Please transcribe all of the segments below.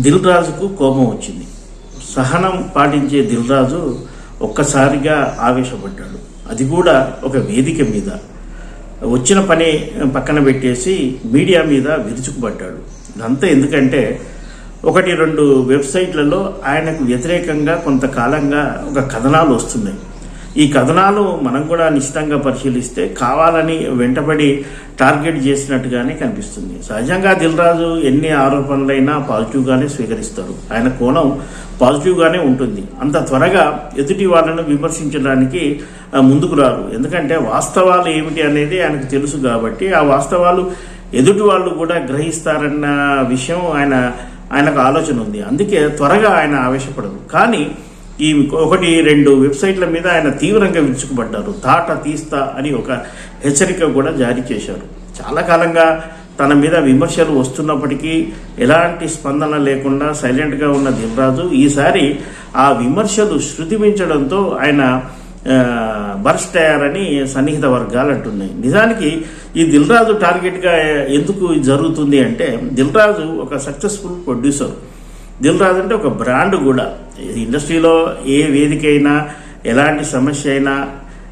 దిల్ రాజుకు కోపం వచ్చింది. సహనం పాటించే దిల్ రాజు ఒక్కసారిగా ఆవేశపడ్డాడు. అది కూడా ఒక వేదిక మీద. వచ్చిన పని పక్కన పెట్టేసి మీడియా మీద విరుచుకుపడ్డాడు. ఇదంతా ఎందుకంటే ఒకటి రెండు వెబ్సైట్లలో ఆయనకు వ్యతిరేకంగా కొంతకాలంగా ఒక కథనాలు వస్తున్నాయి. ఈ కథనాలు మనం కూడా నిశ్చితంగా పరిశీలిస్తే కావాలని వెంటబడి టార్గెట్ చేసినట్టుగానే కనిపిస్తుంది. సహజంగా దిల్రాజు ఎన్ని ఆరోపణలైనా పాజిటివ్గానే స్వీకరిస్తారు ఆయన కోణం పాజిటివ్గానే ఉంటుంది. అంత త్వరగా ఎదుటి వాళ్ళను విమర్శించడానికి ముందుకు రారు. ఎందుకంటే వాస్తవాలు ఏమిటి అనేది ఆయనకు తెలుసు కాబట్టి ఆ వాస్తవాలు ఎదుటి వాళ్ళు కూడా గ్రహిస్తారన్న విషయం ఆయన ఆయనకు ఆలోచన ఉంది. అందుకే త్వరగా ఆయన ఆవేశపడదు కానీ ఈ ఒకటి రెండు వెబ్సైట్ల మీద ఆయన తీవ్రంగా విరుచుకుపడ్డారు. తాట తీస్తా అని ఒక హెచ్చరిక కూడా జారీ చేశారు. చాలా కాలంగా తన మీద విమర్శలు వస్తున్నప్పటికీ ఎలాంటి స్పందన లేకుండా సైలెంట్గా ఉన్న దిల్రాజు ఈసారి ఆ విమర్శలు శృతి మించడంతో ఆయన బర్స్ట్ అయ్యారని సన్నిహిత వర్గాలు అంటున్నాయి. నిజానికి ఈ దిల్రాజు టార్గెట్గా ఎందుకు జరుగుతుంది అంటే దిల్రాజు ఒక సక్సెస్ఫుల్ ప్రొడ్యూసర్. దిల్ రాజు అంటే ఒక బ్రాండ్ కూడా. ఇండస్ట్రీలో ఏ వేదిక అయినా ఎలాంటి సమస్య అయినా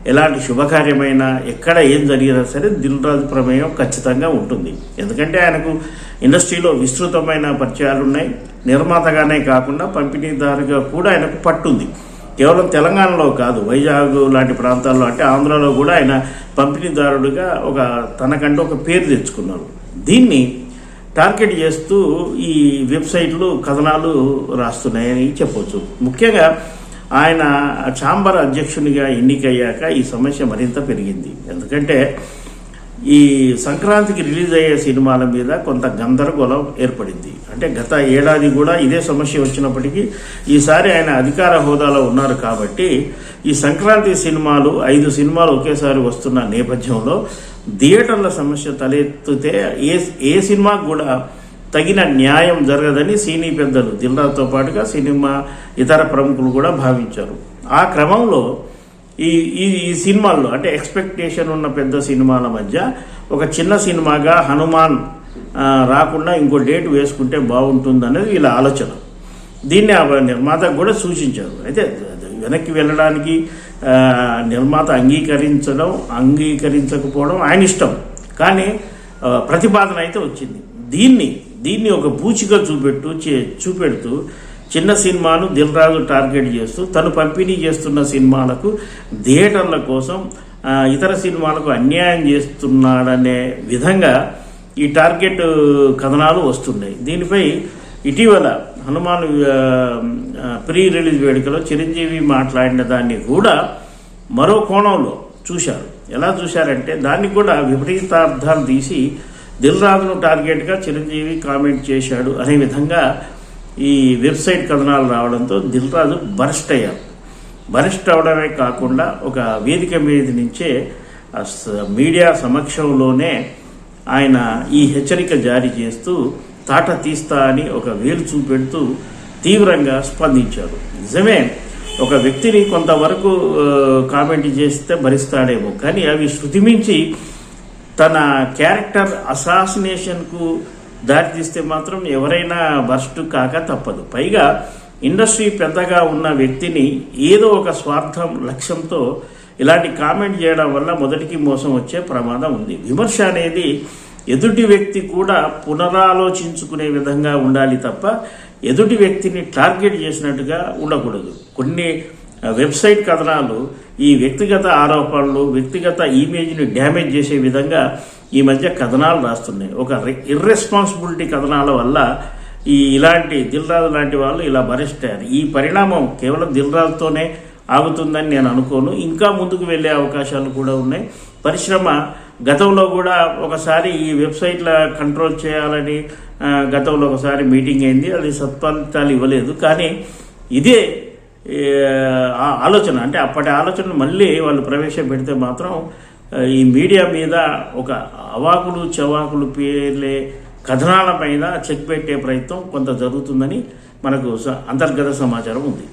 ఎలాంటి శుభకార్యమైనా ఎక్కడ ఏం జరిగినా సరే దిల్ రాజు ప్రమేయం ఖచ్చితంగా ఉంటుంది. ఎందుకంటే ఆయనకు ఇండస్ట్రీలో విస్తృతమైన పరిచయాలు ఉన్నాయి. నిర్మాతగానే కాకుండా పంపిణీదారుగా కూడా ఆయనకు పట్టుంది. కేవలం తెలంగాణలో కాదు వైజాగ్ లాంటి ప్రాంతాల్లో అంటే ఆంధ్రాలో కూడా ఆయన పంపిణీదారుడిగా ఒక తనకంటూ ఒక పేరు తెచ్చుకున్నారు. దీన్ని టార్గెట్ చేస్తూ ఈ వెబ్సైట్లు కథనాలు రాస్తున్నాయని చెప్పవచ్చు ముఖ్యంగా ఆయన ఛాంబర్ అధ్యక్షునిగా ఎన్నికయ్యాక ఈ సమస్య మరింత పెరిగింది. ఎందుకంటే ఈ సంక్రాంతికి రిలీజ్ అయ్యే సినిమాల మీద కొంత గందరగోళం ఏర్పడింది. అంటే గత ఏడాది కూడా ఇదే సమస్య వచ్చినప్పటికీ ఈసారి ఆయన అధికార హోదాలో ఉన్నారు కాబట్టి ఈ సంక్రాంతి సినిమాలు ఐదు సినిమాలు ఒకేసారి వస్తున్న నేపథ్యంలో థియేటర్ల సమస్య తలెత్తితే ఏ ఏ సినిమాకు కూడా తగిన న్యాయం జరగదని సినీ పెద్దలు దిల్రాతో పాటుగా సినిమా ఇతర ప్రముఖులు కూడా భావించారు. ఆ క్రమంలో ఈ ఈ ఈ సినిమాల్లో అంటే ఎక్స్పెక్టేషన్ ఉన్న పెద్ద సినిమాల మధ్య ఒక చిన్న సినిమాగా హనుమాన్ రాకుండా ఇంకో డేట్ వేసుకుంటే బాగుంటుంది అనేది వీళ్ళ ఆలోచన. దీన్ని ఆ నిర్మాత కూడా సూచించారు. అయితే వెనక్కి వెళ్ళడానికి నిర్మాత అంగీకరించడం అంగీకరించకపోవడం ఆయన ఇష్టం. కానీ ప్రతిపాదన అయితే వచ్చింది. దీన్ని దీన్ని ఒక పూచిగా చూపెట్టు చే- చూపెడుతూ చిన్న సినిమాను దిల్ రాజు టార్గెట్ చేస్తూ తను పంపిణీ చేస్తున్న సినిమాలకు థియేటర్ల కోసం ఇతర సినిమాలకు అన్యాయం చేస్తున్నాడనే విధంగా ఈ టార్గెట్ కథనాలు వస్తున్నాయి. దీనిపై ఇటీవల హనుమాన్ ప్రీ రిలీజ్ వేడుకలో చిరంజీవి మాట్లాడిన దాన్ని కూడా మరో కోణంలో చూశారు. ఎలా చూశారంటే దాన్ని కూడా విపరీతార్థాలు తీసి దిల్ రాజును టార్గెట్గా చిరంజీవి కామెంట్ చేశాడు అనే విధంగా ఈ వెబ్సైట్ కథనాలు రావడంతో దిల్ రాజు అయ్యారు బరెస్ట్ అవడమే కాకుండా ఒక వేదిక మీద నుంచే మీడియా సమక్షంలోనే ఆయన ఈ హెచ్చరిక జారీ చేస్తూ తాట తీస్తా అని ఒక వేలు చూపెడుతూ తీవ్రంగా స్పందించారు. నిజమే ఒక వ్యక్తిని కొంతవరకు కామెంట్ చేస్తే భరిస్తాడేమో కానీ అవి శృతిమించి తన క్యారెక్టర్ అసాసినేషన్కు దారి తీస్తే మాత్రం ఎవరైనా బస్ట్ కాక తప్పదు. పైగా ఇండస్ట్రీ పెద్దగా ఉన్న వ్యక్తిని ఏదో ఒక స్వార్థం లక్ష్యంతో ఇలాంటి కామెంట్ చేయడం వల్ల మొదటికి మోసం వచ్చే ప్రమాదం ఉంది. విమర్శ అనేది ఎదుటి వ్యక్తి కూడా పునరాలోచించుకునే విధంగా ఉండాలి తప్ప ఎదుటి వ్యక్తిని టార్గెట్ చేసినట్టుగా ఉండకూడదు. కొన్ని వెబ్సైట్ కథనాలు ఈ వ్యక్తిగత ఆరోపణలు వ్యక్తిగత ఇమేజ్ని డ్యామేజ్ చేసే విధంగా ఈ మధ్య కథనాలు రాస్తున్నాయి. ఒక ఇర్రెస్పాన్సిబిలిటీ కథనాల వల్ల ఈ ఇలాంటి దిల్రాజు లాంటి వాళ్ళు ఇలా భరిస్తారు. ఈ పరిణామం కేవలం దిల్రాజుతోనే ఆగుతుందని నేను అనుకోను. ఇంకా ముందుకు వెళ్ళే అవకాశాలు కూడా ఉన్నాయి. పరిశ్రమ గతంలో కూడా ఒకసారి ఈ వెబ్సైట్ల కంట్రోల్ చేయాలని గతంలో ఒకసారి మీటింగ్ అయింది. అది సత్ఫలితాలు ఇవ్వలేదు. కానీ ఇదే ఆలోచన అంటే అప్పటి ఆలోచన మళ్ళీ వాళ్ళు ప్రవేశపెడితే మాత్రం ఈ మీడియా మీద ఒక అవాకులు చవాకులు పేర్లే కథనాల పైన చెక్ పెట్టే ప్రయత్నం కొంత జరుగుతుందని మనకు స- అంతర్గత సమాచారం ఉంది.